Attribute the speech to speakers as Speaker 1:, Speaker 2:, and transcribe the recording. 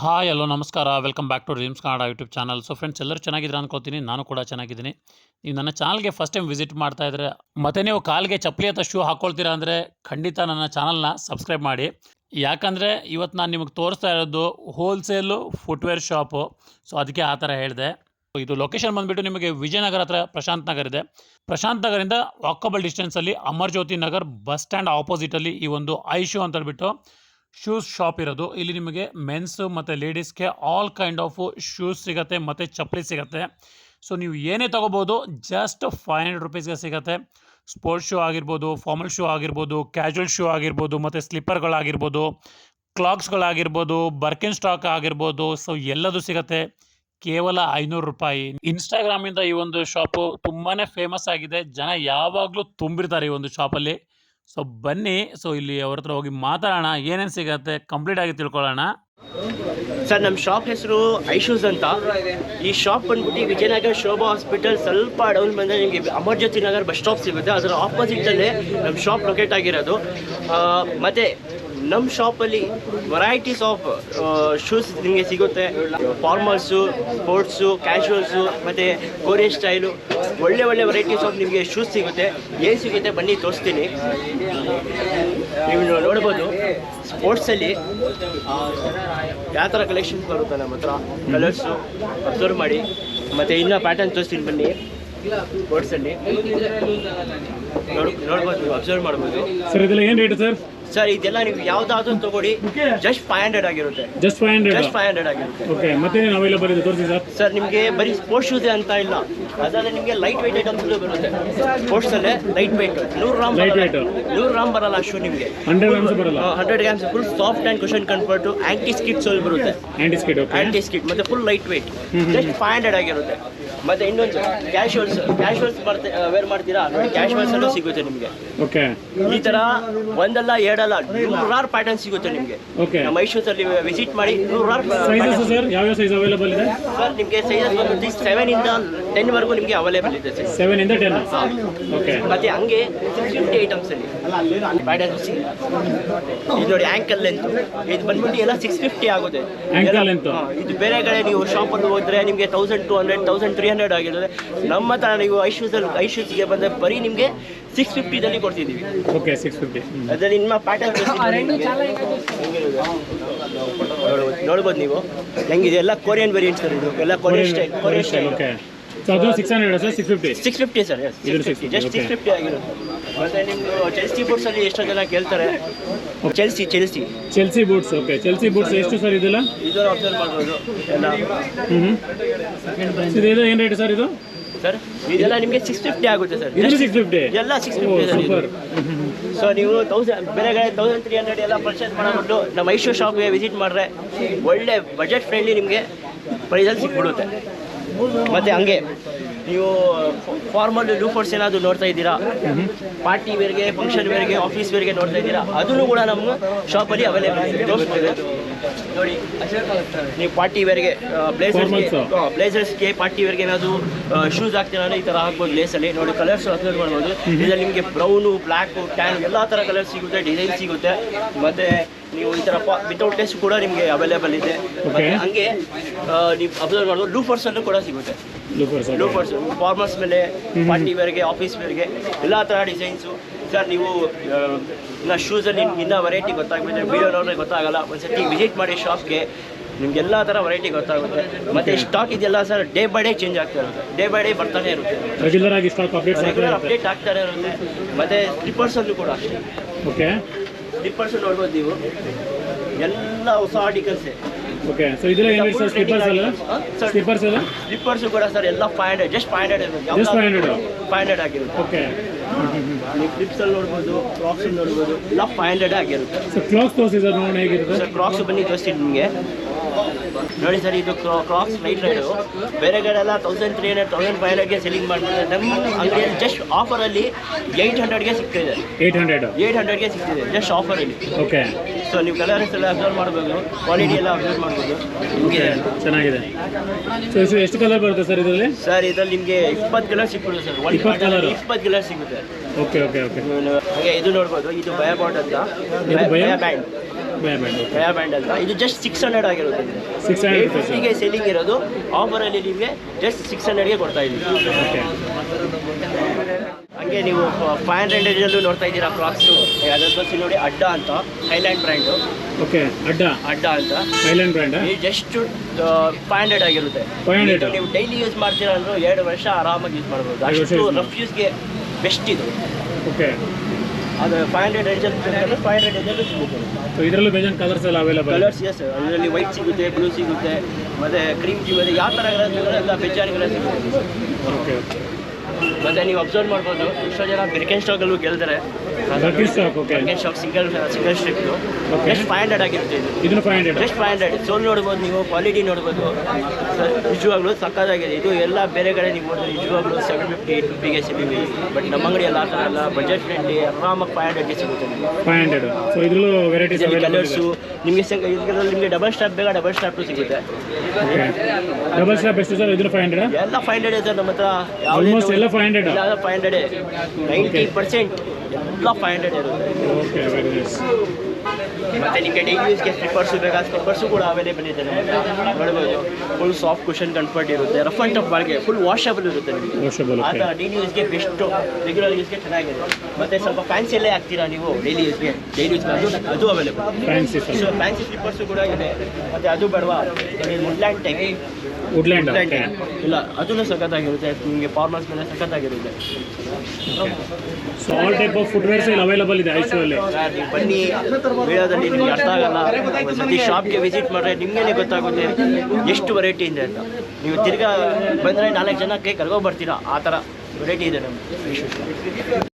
Speaker 1: Hi hello ನಮಸ್ಕಾರ. Welcome back to Dreams Kannada YouTube channel so friends ಎಲ್ಲರೂ ಚೆನ್ನಾಗಿದ್ದೀರಾ ಅನ್ಕೋತೀನಿ. ನಾನು ಕೂಡ ಚೆನ್ನಾಗಿದ್ದೀನಿ. ನೀವು ನನ್ನ ಚಾನಲ್ಗೆ ಫಸ್ಟ್ ಟೈಮ್ ವಿಸಿಟ್ ಮಾಡ್ತಾ ಇದ್ರೆ, ಮತ್ತೆ ನೀವು ಕಾಲಿಗೆ ಚಪ್ಪಲಿ ಅಥವಾ ಶೂ ಹಾಕ್ಕೊಳ್ತೀರಾ ಅಂದರೆ ಖಂಡಿತ ನನ್ನ ಚಾನಲ್ನ ಸಬ್ಸ್ಕ್ರೈಬ್ ಮಾಡಿ. ಯಾಕಂದರೆ ಇವತ್ತು ನಾನು ನಿಮಗೆ ತೋರಿಸ್ತಾ ಇರೋದು ಹೋಲ್ಸೇಲು ಫುಟ್ವೇರ್ ಶಾಪು ಸೊ ಅದಕ್ಕೆ ಆ ಥರ ಹೇಳಿದೆ. ಇದು ಲೊಕೇಶನ್ ಬಂದುಬಿಟ್ಟು ನಿಮಗೆ ವಿಜಯನಗರ ಹತ್ರ ಪ್ರಶಾಂತ್ ನಗರ್ ಇದೆ. ಪ್ರಶಾಂತ್ ನಗರಿಂದ ವಾಕಬಲ್ ಡಿಸ್ಟೆನ್ಸಲ್ಲಿ ಅಮರ್ ಜ್ಯೋತಿ ನಗರ್ ಬಸ್ ಸ್ಟ್ಯಾಂಡ್ ಆಪೋಸಿಟಲ್ಲಿ ಈ ಒಂದು ಐಶು ಅಂತ ಹೇಳ್ಬಿಟ್ಟು ಶೂಸ್ ಶಾಪ್ ಇರೋದು. ಇಲ್ಲಿ ನಿಮಗೆ ಮೆನ್ಸ್ ಮತ್ತು ಲೇಡೀಸ್ಗೆ ಆಲ್ ಕೈಂಡ್ ಆಫ್ ಶೂಸ್ ಸಿಗುತ್ತೆ, ಮತ್ತು ಚಪ್ಪಲಿ ಸಿಗುತ್ತೆ. ಸೊ ನೀವು ಏನೇ ತೊಗೋಬೋದು ಜಸ್ಟ್ ಫೈವ್ ಹಂಡ್ರೆಡ್ ರುಪೀಸ್ಗೆ ಸಿಗುತ್ತೆ. ಸ್ಪೋರ್ಟ್ಸ್ ಶೂ ಆಗಿರ್ಬೋದು ಫಾರ್ಮಲ್ ಶೂ ಆಗಿರ್ಬೋದು ಕ್ಯಾಶುವಲ್ ಶೂ ಆಗಿರ್ಬೋದು, ಮತ್ತು ಸ್ಲಿಪ್ಪರ್ಗಳಾಗಿರ್ಬೋದು ಕ್ಲಾಕ್ಸ್ಗಳಾಗಿರ್ಬೋದು ಬರ್ಕಿನ್ ಸ್ಟಾಕ್ ಆಗಿರ್ಬೋದು ಸೊ ಎಲ್ಲದೂ ಸಿಗುತ್ತೆ. ಕೇವಲ ಐನೂರು ರೂಪಾಯಿ. ಇನ್ಸ್ಟಾಗ್ರಾಮಿಂದ ಈ ಒಂದು ಶಾಪು ತುಂಬಾ ಫೇಮಸ್ ಆಗಿದೆ. ಜನ ಯಾವಾಗಲೂ ತುಂಬಿರ್ತಾರೆ ಈ ಒಂದು ಶಾಪಲ್ಲಿ ಸೊ ಬನ್ನಿ. ಸೊ ಇಲ್ಲಿ ಅವ್ರ ಹತ್ರ ಹೋಗಿ ಮಾತಾಡೋಣ. ಏನೇನು ಸಿಗತ್ತೆ? ಕಂಪ್ಲೀಟ್ ಆಗಿ ತಿಳ್ಕೊಳ್ಳೋಣ.
Speaker 2: ಸರ್ ನಮ್ಮ ಶಾಪ್ ಹೆಸರು ಐಶೂಸ್ ಅಂತ. ಈ ಶಾಪ್ ಬಂದ್ಬಿಟ್ಟು ವಿಜಯನಗರ ಶೋಭಾ ಹಾಸ್ಪಿಟಲ್ ಸ್ವಲ್ಪ ಡೌನ್ ಬಂದರೆ ನಿಮಗೆ ಅಮರ್ಜ್ಯೋತಿ ನಗರ್ ಬಸ್ ಸ್ಟಾಪ್ ಸಿಗುತ್ತೆ. ಅದರ ಆಪೋಸಿಟಲ್ಲೇ ನಮ್ಮ ಶಾಪ್ ಲೊಕೇಟ್ ಆಗಿರೋದು. ಮತ್ತೆ ನಮ್ಮ ಶಾಪಲ್ಲಿ ವೆರೈಟೀಸ್ ಆಫ್ ಶೂಸ್ ನಿಮಗೆ ಸಿಗುತ್ತೆ. ಫಾರ್ಮಲ್ಸು ಸ್ಪೋರ್ಟ್ಸು ಕ್ಯಾಶುವಲ್ಸು ಮತ್ತು ಕೊರಿಯನ್ ಸ್ಟೈಲು ಒಳ್ಳೆ ಒಳ್ಳೆ ವೆರೈಟೀಸ್ ಆಫ್ ನಿಮಗೆ ಶೂಸ್ ಸಿಗುತ್ತೆ. ಏನು ಸಿಗುತ್ತೆ ಬನ್ನಿ ತೋರಿಸ್ತೀನಿ. ನೀವು ನೋಡ್ಬೋದು ಸ್ಪೋರ್ಟ್ಸಲ್ಲಿ ಯಾವ ಥರ ಕಲೆಕ್ಷನ್ಸ್ ಬರುತ್ತೆ ನಮ್ಮ ಹತ್ರ? ಕಲರ್ಸು ಅಬ್ಸರ್ವ್ ಮಾಡಿ. ಮತ್ತು ಇನ್ನೂ ಪ್ಯಾಟರ್ನ್ ತೋರಿಸ್ತೀನಿ ಬನ್ನಿ. ಸ್ಪೋರ್ಟ್ಸಲ್ಲಿ ನೋಡ್, ನೋಡ್ಬೋದು ಅಬ್ಸರ್ವ್ ಮಾಡ್ಬೋದು.
Speaker 1: ಸರ್, ಇದೆಲ್ಲ ಏನು ರೇಟ್ ಸರ್?
Speaker 2: ಸರ್ ಇದೆಲ್ಲ ನೀವು ಯಾವ್ದಾದ್ರು ತಗೊಳ್ಳಿ. ಜಸ್ಟ್ ಫೈವ್ ಹಂಡ್ರೆಡ್ ಆಗಿರುತ್ತೆ.
Speaker 1: Just five hundred
Speaker 2: just five hundred ಆಗಿರುತ್ತೆ.
Speaker 1: ಓಕೆ ಮತ್ತೆ ಅವೈಲೇಬಲ್ ಇದೆ ತೋರಿಸಿ ಸರ್.
Speaker 2: ಸರ್ ನಿಮಗೆ ಬರೀ ಸ್ಪೋರ್ಟ್ಸ್ ಶೂಸ್ ಅಂತ ಇಲ್ಲ. ಅದರಲ್ಲಿ ನಿಮಗೆ ಲೈಟ್ ವೈಟ್ ಐಟಮ್ಸ್ ಬರುತ್ತೆ. ಸ್ಪೋರ್ಟ್ಸಲ್ಲೇ ಲೈಟ್ ವೆಯ್ಟ್ ನೂರು ಗ್ರಾಮ್
Speaker 1: ಲೈಟ್
Speaker 2: ಬರಲ್ಲ.
Speaker 1: Weight.
Speaker 2: ನೂರು ಗ್ರಾಮ್ ಬರಲ್ಲ ಶೂ ನಿಮಗೆ.
Speaker 1: ಹಂಡ್ರೆಡ್ ಗ್ರಾಮ್ಸ್ ಬರಲ್ಲ.
Speaker 2: Hundred grams full soft and cushion comfort anti skid sole ಬರುತ್ತೆ.
Speaker 1: ಆಂಟಿ ಸ್ಕಿಟ್
Speaker 2: ಆಂಟಿ ಸ್ಕಿಟ್ ಮತ್ತೆ full light
Speaker 1: hmm
Speaker 2: just five hundred ಆಗಿರುತ್ತೆ. ಮತ್ತೆ ಇನ್ನೊಂದು ಕ್ಯಾಶುವಲ್ಸ್ ಕ್ಯಾಶುವಲ್ಸ್ ಬರ್ತೆ ವೇರ್ ಮಾಡ್ತೀರಾ? ನೋಡಿ ಕ್ಯಾಶುವಲ್ಸ್ ಅಲ್ಲೂ ಸಿಗುತ್ತೆ ನಿಮಗೆ.
Speaker 1: ಓಕೆ
Speaker 2: ಈ ತರ ಒಂದಲ್ಲ ಎರಡಲ್ಲ ನೂರಾರು ಪ್ಯಾಟರ್ನ್ ಸಿಗುತ್ತೆ ನಿಮಗೆ.
Speaker 1: ಓಕೆ
Speaker 2: ಐಶೂಸಲ್ಲಿ ವಿಸಿಟ್ ಮಾಡಿ ನೂರಾರು
Speaker 1: ಸೈಜಸ್ ಸರ್ ಯಾವ ಸೈಜ್ ಅವೈಲೇಬಲ್ ಇದೆ?
Speaker 2: ಸರ್ ನಿಮಗೆ ಸೈಜಸ್ ಬಂದು ಸೆವೆನ್ ಇಂದ ಟೆನ್ ವರೆಗೂ ನಿಮಗೆ ಅವೈಲೇಬಲ್ ಇದೆ ಸರ್.
Speaker 1: ಸೆವೆನ್ ಇಂದ ಟೆನ್ ಓಕೆ
Speaker 2: ಮತ್ತೆ ಹಂಗೆ ಫಿಫ್ಟಿ ಐಟಮ್ಸ್ ಅಲ್ಲಿ. ಪ್ಯಾಟರ್ನ್ಸ್ ಇದು ನೋಡಿ ಆಂಕಲ್ ಲೆಂತ್ ಇದು ಬಂದ್ಬಿಟ್ಟು ಎಲ್ಲ ಸಿಕ್ಸ್ ಫಿಫ್ಟಿ ಆಗುತ್ತೆ. Ankle
Speaker 1: length.
Speaker 2: ಇದು ಬೇರೆ ಕಡೆ ನೀವು ಶಾಪಲ್ಲಿ ಹೋದ್ರೆ ನಿಮಗೆ thousand two hundred thousand three hundred ಆಗಿರೋದ್ರೆ ನಮ್ಮ ಹತ್ರ ನೀವು ಐಶೂಸಲ್ಲಿ ಐಶೂಸ್ಗೆ ಬಂದರೆ ಬರೀ ನಿಮಗೆ ಸಿಕ್ಸ್ ಫಿಫ್ಟಿದಲ್ಲಿ ಕೊಡ್ತಿದ್ದೀವಿ.
Speaker 1: ಓಕೆ ಸಿಕ್ಸ್ ಫಿಫ್ಟಿ
Speaker 2: ಅದರಲ್ಲಿ ನಿಮ್ಮ ಪ್ಯಾಟರ್ನ್ ನೋಡ್ಬೋದು ನೀವು. ಹೆಂಗಿದೆ? ಎಲ್ಲ ಕೊರಿಯನ್ ವೇರಿಯಂಟ್ ಸರ್ ಇದು. ಎಲ್ಲ Korean style Korean style
Speaker 1: okay ಅದು six hundred sir six fifty
Speaker 2: six fifty sir six
Speaker 1: 650,
Speaker 2: fifty just six fifty ಆಗಿರುತ್ತೆ ಮತ್ತೆ ನಿಮ್ಮದು ಚೆಲ್ಸಿ ಬೂಟ್ಸಲ್ಲಿ ಎಷ್ಟೋ ಜನ ಕೇಳ್ತಾರೆ. Chelsea Chelsea
Speaker 1: Chelsea boots okay Chelsea boots ಎಷ್ಟು ಸರ್ ಇದೆಲ್ಲ?
Speaker 2: ಇದು ಅಬ್ಸರ್ವ್ ಮಾಡ್ಬೋದು. ಎಲ್ಲ.
Speaker 1: ಹ್ಞೂ ಇದು ಏನು ರೇಟ್ ಸರ್ ಇದು?
Speaker 2: ಸರ್ ಇದೆಲ್ಲ ನಿಮಗೆ ಸಿಕ್ಸ್ ಫಿಫ್ಟಿ ಆಗುತ್ತೆ ಸರ್
Speaker 1: ಸಿಕ್ಸ್ ಫಿಫ್ಟಿ
Speaker 2: ಎಲ್ಲ ಸಿಕ್ಸ್ ಫಿಫ್ಟಿ
Speaker 1: ಸರ್
Speaker 2: ಸೊ ನೀವು ತೌಸಂಡ್ ಬೇರೆ ಕಡೆ ತೌಸಂಡ್ ತ್ರೀ ಹಂಡ್ರೆಡ್ ಎಲ್ಲ ಪರ್ಚೇಸ್ ಮಾಡಿಬಿಟ್ಟು ನಮ್ಮ ಮೈಸೂರು ಶಾಪ್ಗೆ ವಿಸಿಟ್ ಮಾಡಿದ್ರೆ ಒಳ್ಳೆ ಬಜೆಟ್ ಫ್ರೆಂಡ್ಲಿ ನಿಮಗೆ ಪ್ರೈಸಲ್ಲಿ ಸಿಕ್ಬಿಡುತ್ತೆ. ಮತ್ತು ಹಂಗೆ. ನೀವು ಫಾರ್ಮಲ್ ಲೂಫರ್ಸ್ ಏನಾದರೂ ನೋಡ್ತಾ ಇದ್ದೀರಾ? ಪಾರ್ಟಿ ವೇರ್ಗೆ ಫಂಕ್ಷನ್ ವೇರ್ಗೆ ಆಫೀಸ್ ವೇರ್ಗೆ ನೋಡ್ತಾ ಇದ್ದೀರಾ? ಅದನ್ನು ಕೂಡ ನಮ್ಮ ಶಾಪಲ್ಲಿ ಅವೈಲೇಬಲ್ ಇದೆ. ತೋರಿಸ್ಬೋದು. ನೋಡಿ ನೀವು ಪಾರ್ಟಿ ವೇರ್ಗೆ ಬ್ಲೇಸರ್ಸ್ಗೆ. ಬ್ಲೇಸರ್ಸ್ಗೆ ಪಾರ್ಟಿ ವೇರ್ಗೆ ಏನಾದರೂ ಶೂಸ್ ಹಾಕ್ತೀರಾ ಈ ಥರ ಹಾಕ್ಬೋದು ಲೇಸಲ್ಲಿ ನೋಡಿ ಕಲರ್ಸ್ ಅಪ್ಲೋಡ್ ಮಾಡ್ಬೋದು. ಇದರಲ್ಲಿ ನಿಮಗೆ ಬ್ರೌನು ಬ್ಲ್ಯಾಕು ಟ್ಯಾನ್ ಎಲ್ಲ ಥರ ಕಲರ್ ಸಿಗುತ್ತೆ ಡಿಸೈನ್ ಸಿಗುತ್ತೆ. ಮತ್ತು ನೀವು ಈ ಥರ ವಿತೌಟ್ ಟೆಸ್ಟ್ ಕೂಡ ನಿಮಗೆ ಅವೈಲೇಬಲ್ ಇದೆ. ಹಂಗೆ ನೀವು ಅಬ್ಸರ್ವ್ ಮಾಡ್ಬೋದು. ಲೂಫರ್ಸಲ್ಲೂ ಕೂಡ ಸಿಗುತ್ತೆ.
Speaker 1: ಲೂಪರ್ಸ್
Speaker 2: ಫಾರ್ಮರ್ಸ್ ಮೇಲೆ ಪಾರ್ಟಿ ವೇರ್ಗೆ ಆಫೀಸ್ ವೇರ್ಗೆ ಎಲ್ಲ ಥರ ಡಿಸೈನ್ಸು ಸರ್ ನೀವು ಇನ್ನು ಶೂಸಲ್ಲಿ ನಿಮ್ಗೆ ಇನ್ನೂ ವೆರೈಟಿ ಗೊತ್ತಾಗಬೇಕು ವಿಡಿಯೋ ನೋಡಿದ್ರೆ ಗೊತ್ತಾಗಲ್ಲ. ಒಂದ್ಸತಿ ವಿಸಿಟ್ ಮಾಡಿ ಶಾಪ್ಗೆ ನಿಮ್ಗೆ ಎಲ್ಲ ಥರ ವೆರೈಟಿ ಗೊತ್ತಾಗುತ್ತೆ. ಮತ್ತು ಸ್ಟಾಕ್ ಇದೆಲ್ಲ sir day by day change ಆಗ್ತಾ ಇರುತ್ತೆ. ಡೇ ಬೈ ಡೇ ಬರ್ತಾನೆ ಇರುತ್ತೆ.
Speaker 1: ರೆಗ್ಯುಲರ್ ಆಗಿ ಸ್ಟಾಕ್ ಅಪ್ಡೇಟ್
Speaker 2: ರೆಗ್ಯುಲರ್ ಅಪ್ಡೇಟ್ ಆಗ್ತಾನೆ ಇರುತ್ತೆ. ಮತ್ತು ಸ್ಲಿಪ್ಪರ್ಸಲ್ಲೂ ಕೂಡ ಅಷ್ಟೇ.
Speaker 1: ಓಕೆ
Speaker 2: ಸ್ಲಿಪ್ಪರ್ಸ್ ನೋಡ್ಬೋದು ನೀವು. ಎಲ್ಲ ಹೊಸ ಆರ್ಟಿಕಲ್ಸೇ
Speaker 1: ಓಕೆ ಸೊ ಇದೆಲ್ಲ ಏನು ಸರ್ ಸ್ಲಿಪ್ಪರ್ಸ್ ಎಲ್ಲ
Speaker 2: ಸರ್
Speaker 1: ಸ್ಲಿಪ್ಪರ್ಸ್ ಎಲ್ಲ
Speaker 2: ಸ್ಲಿಪ್ಪರ್ಸು ಕೂಡ ಸರ್ ಎಲ್ಲ five hundred just five hundred
Speaker 1: Just 500?
Speaker 2: Five hundred ಆಗಿರುತ್ತೆ.
Speaker 1: ಓಕೆ
Speaker 2: ನೀವು ಕ್ಲಿಪ್ಸಲ್ಲಿ ನೋಡ್ಬೋದು ಕ್ರಾಕ್ಸಲ್ಲಿ ನೋಡ್ಬೋದು ಎಲ್ಲ ಫೈವ್ ಹಂಡ್ರೆಡ್ ಆಗಿರುತ್ತೆ.
Speaker 1: ಸೊ ಕ್ಲಾಕ್ಸ್ ತೋರಿಸಿ ಸರ್ ನೋಡೋಣ ಹೇಗಿರುತ್ತೆ?
Speaker 2: ಸರ್ ಕ್ರಾಕ್ಸ್ ಬನ್ನಿ ತೋರಿಸ್ತೀನಿ ನಿಮಗೆ. ನೋಡಿ ಸರ್ ಇದು ಕ್ರಾಕ್ಸ್ ಲೈಟ್ ರೈಡು ಬೇರೆ ಕಡೆ ಎಲ್ಲ thousand three hundred thousand five ಹಂಡ್ರೆಡ್ಗೆ selling ಮಾಡ್ತಾರೆ ನಮ್ಮ ಅಂಗಡಿಯಲ್ಲಿ ಜಸ್ಟ್ ಆಫರಲ್ಲಿ ಏಯ್ಟ್ ಹಂಡ್ರೆಡ್ಗೆ ಸಿಗ್ತಿದೆ.
Speaker 1: ಏಯ್ಟ್ ಹಂಡ್ರೆಡ್
Speaker 2: ಏಯ್ಟ್ ಹಂಡ್ರೆಡ್ಗೆ ಸಿಗ್ತಿದೆ ಜಸ್ಟ್ ಆಫರಲ್ಲಿ
Speaker 1: ಓಕೆ
Speaker 2: ಸೊ ನೀವು ಕಲರ್ಸ್ ಎಲ್ಲ ಅಬ್ಸರ್ವ್ ಮಾಡ್ಬೋದು ಕ್ವಾಲಿಟಿ ಎಲ್ಲ ಅಬ್ಸರ್ವ್ ಮಾಡ್ಬೋದು. ನಿಮಗೆ
Speaker 1: ಚೆನ್ನಾಗಿದೆ. ಸೊ ಸೊ ಎಷ್ಟು ಕಲರ್ ಬರುತ್ತೆ ಸರ್ ಇದರಲ್ಲಿ?
Speaker 2: ಸರ್ ಇದರಲ್ಲಿ ನಿಮಗೆ ಇಪ್ಪತ್ತು ಕಲರ್ ಸಿಗ್ಬಿಡುತ್ತೆ ಸರ್ ಒಂದು
Speaker 1: ಇಪ್ಪತ್ತು colour?
Speaker 2: ಇಪ್ಪತ್ತು ಕಲರ್ ಸಿಗುತ್ತೆ.
Speaker 1: ಓಕೆ ಓಕೆ ಓಕೆ
Speaker 2: ಹಾಗೆ ಇದು ನೋಡ್ಬೋದು ಇದು ಬಯ ಬಾಟ್ ಅಂತ.
Speaker 1: ಇದು ಭಯ?
Speaker 2: ಬ್ಯಾಂಡ್
Speaker 1: ಭಯ ಬ್ಯಾಂಡ್ ಓಕೆ
Speaker 2: ಗಯಾ ಬ್ಯಾಂಡ್ ಅಂತ. ಇದು ಜಸ್ಟ್ ಸಿಕ್ಸ್ ಹಂಡ್ರೆಡ್ ಆಗಿರುತ್ತೆ
Speaker 1: ಸಿಕ್ಸ್ ಹಂಡ್ರೆಡ್
Speaker 2: ಫಿಫ್ಟಿಗೆ ಸೇಲಿಂಗ್ ಇರೋದು ಆಫರಲ್ಲಿ ನಿಮಗೆ ಜಸ್ಟ್ ಸಿಕ್ಸ್ ಹಂಡ್ರೆಡ್ಗೆ ಕೊಡ್ತಾ ಇದ್ದೀವಿ.
Speaker 1: ಓಕೆ
Speaker 2: ಹಂಗೆ ನೀವು ಫೈವ್ ಹಂಡ್ರೆಡ್ ರೇಂಜಲ್ಲೂ ನೋಡ್ತಾ ಇದ್ದೀರಾ ಕ್ರಾಕ್ಸು ಬಸ್ ನೋಡಿ ಅಡ್ಡ ಅಂತ ಥೈಲ್ಯಾಂಡ್ ಬ್ರ್ಯಾಂಡ್
Speaker 1: ಓಕೆ ಅಡ್ಡ.
Speaker 2: ಅಡ್ಡ ಅಂತ.
Speaker 1: ಥೈಲ್ಯಾಂಡ್ ಬ್ರ್ಯಾಂಡ್
Speaker 2: ಈ ಜಸ್ಟ್ ಫೈವ್ ಹಂಡ್ರೆಡ್ ಆಗಿರುತ್ತೆ.
Speaker 1: 500?
Speaker 2: ಇದು ನೀವು ಡೈಲಿ ಯೂಸ್ ಮಾಡ್ತೀರಾ ಅಂದ್ರೆ ಎರಡು ವರ್ಷ ಆರಾಮಾಗಿ ಯೂಸ್ ಮಾಡ್ಬೋದು. ಅಷ್ಟು ರಫ್ ಯೂಸ್ಗೆ ಬೆಸ್ಟ್ ಇದು.
Speaker 1: ಓಕೆ.
Speaker 2: ಅದು ಫೈವ್ ಹಂಡ್ರೆಡ್ ರೇಂಜಲ್ಲಿ ಫೈವ್ ಹಂಡ್ರೆಡ್ ರೇಂಜಲ್ಲೂ ಸಿಗುತ್ತೆ.
Speaker 1: ಸೊ ಇದರಲ್ಲೂ ಬೇಜಾನ್ ಕಲರ್ಸ್ ಎಲ್ಲ ಅವೈಲೇಬಲ್
Speaker 2: ಕಲರ್ಸ್ ಎಸ್ ಅದರಲ್ಲಿ ವೈಟ್ ಸಿಗುತ್ತೆ ಬ್ಲೂ ಸಿಗುತ್ತೆ ಮತ್ತೆ ಕ್ರೀಮ್ ಸಿಗುತ್ತೆ ಯಾವ ಥರ ಎಲ್ಲ ಬೆಜ್ಜಾನಿಗೆಲ್ಲ ಸಿಗುತ್ತೆ.
Speaker 1: ಓಕೆ
Speaker 2: ಮತ್ತೆ ನೀವು ಅಬ್ಸರ್ವ್ ಮಾಡ್ಬೋದು. ಎಷ್ಟೋ ಜನ ಬಿರ್ಕೆನ್ ಸ್ಟಾಕಲ್ಲೂ ಗೆಲ್ತಾರೆ
Speaker 1: Birkenstock
Speaker 2: single single
Speaker 1: Okay.
Speaker 2: Just five hundred ಆಗಿರುತ್ತೆ ಇದು.
Speaker 1: ಇದನ್ನು five hundred
Speaker 2: just five hundred sole ನೋಡ್ಬೋದು ನೀವು ಕ್ವಾಲಿಟಿ ನೋಡ್ಬೋದು. ನಿಜವಾಗ್ಲೂ ಸಕ್ಕತ್ತಾಗಿದೆ ಇದು ಎಲ್ಲ ಬೇರೆ ಕಡೆ ನೀವು ನೋಡಿದ್ರೆ ನಿಜವಾಗ್ಲೂ ಸೆವೆನ್ ಫಿಫ್ಟಿ ಏಟ್ ಫಿಫ್ಟಿಗೆ ಸಿಗುತ್ತೆ ಬಟ್ ನಮ್ಮ ಅಂಗಡಿಯಲ್ಲಿ ಆ ಥರ ಎಲ್ಲ ಬಜೆಟ್ ಫ್ರೆಂಡ್ಲಿ ಆರಾಮಾಗಿ ಫೈವ್ ಹಂಡ್ರೆಡ್ಗೆ ಸಿಗುತ್ತೆ
Speaker 1: ಫೈವ್ ಹಂಡ್ರೆಡ್ ಸೊ ಇದರಲ್ಲೂ ವೆರೈಟೀಸ್
Speaker 2: ಇದರಲ್ಲಿ ಕಲರ್ಸು ನಿಮಗೆ ಇದರಲ್ಲಿ ನಿಮಗೆ ಡಬಲ್ ಸ್ಟಾಪ್ ಬೇಗ ಡಬಲ್ ಸ್ಟಾಪ್ ಸಿಗುತ್ತೆ.
Speaker 1: ಡಬಲ್ ಸ್ಟಾಪ್ ಎಷ್ಟು ಸರ್? ಇದ್ರ ಫೈವ್ ಹಂಡ್ರೆಡ್
Speaker 2: ಎಲ್ಲ ಫೈವ್ ಹಂಡ್ರೆಡ್ ಇದೆ ನಮ್ಮ ಹತ್ರ.
Speaker 1: ಆಲ್ಮೋಸ್ಟ್ ಎಲ್ಲ ಫೈವ್ ಹಂಡ್ರೆಡ್
Speaker 2: ಎಲ್ಲ ಫೈವ್ ಹಂಡ್ರೆಡ್ ನೈಂಟಿ ಪರ್ಸೆಂಟ್ ಎಲ್ಲ ಫೈವ್ ಹಂಡ್ರೆಡ್ ಇರುತ್ತೆ.
Speaker 1: ಓಕೆ ವೆರಿ ನೈಸ್
Speaker 2: ಮತ್ತೆ ನಿಮಗೆ ಡೈಲಿ ಯೂಸ್ಗೆ ಸ್ಲಿಪ್ಪರ್ಸು ಬೇಕಾದ ಸ್ಲಿಪ್ಪರ್ಸು ಕೂಡ ಅವೈಲೇಬಲ್ ಇದೆ ನಮ್ಮ. ನೋಡ್ಬೋದು. ಫುಲ್ ಸಾಫ್ಟ್ ಕುಷನ್ ಕಂಫರ್ಟ್ ಇರುತ್ತೆ. ರಫ್ ಅಂಡ್ ಟಫ್ ಬಾಳ್ಗೆ ಫುಲ್ ವಾಷಬಲ್ ಇರುತ್ತೆ ನಿಮಗೆ. ಆ ಥರ ಡೈಲಿ ಯೂಸ್ಗೆ ಬೆಸ್ಟು ರೆಗ್ಯುಲರ್ ಯೂಸ್ಗೆ ಚೆನ್ನಾಗಿದೆ. ಮತ್ತೆ ಸ್ವಲ್ಪ ಫ್ಯಾನ್ಸಿ ಎಲ್ಲೇ ಹಾಕ್ತೀರಾ ನೀವು ಡೈಲಿ ಯೂಸ್ಗೆ ಡೈಲಿ ಯೂಸ್ ಅದು ಅದು ಅವೈಲೇಬಲ್
Speaker 1: ಫ್ಯಾನ್ಸಿ
Speaker 2: ಸ್ಲಿಪ್ಪರ್ಸು ಕೂಡ ಇದೆ. ಮತ್ತೆ ಅದು ಬಡವಾ? ಮುಡ್ಲ್ಯಾಂಡ್ ಟೈಪ್
Speaker 1: ವುಡ್ಲ್ಯಾಂಡ್
Speaker 2: ಇಲ್ಲ ಅದನ್ನು ಸಖತ್ತಾಗಿರುತ್ತೆ ನಿಮಗೆ ಫಾರ್ಮರ್ಸ್ ಮೇಲೆ ಸಖತ್ತಾಗಿರುತ್ತೆ.
Speaker 1: So all type of footwears ಇಲ್ಲಿ ಅವೈಲೇಬಲ್ ಇದೆ ಐಶೋ ಅಲ್ಲಿ.
Speaker 2: ನೀವು ಬನ್ನಿ ವಿಡಿಯೋದಲ್ಲಿ ನಿಮ್ಗೆ ಅರ್ಥ ಆಗಲ್ಲ. ಒಂದ್ಸತಿ ಶಾಪ್ಗೆ ವಿಸಿಟ್ ಮಾಡಿದ್ರೆ ನಿಮಗೇನೆ ಗೊತ್ತಾಗುತ್ತೆ ಎಷ್ಟು ವೆರೈಟಿ ಇದೆ ಅಂತ. ನೀವು ತಿರ್ಗಾ ಬಂದರೆ ನಾಲ್ಕು ಜನಕ್ಕೆ ಕರ್ಕೊ ಬರ್ತೀರಾ ಆ ಥರ ವೆರೈಟಿ ಇದೆ ನಮ್ಗೆ.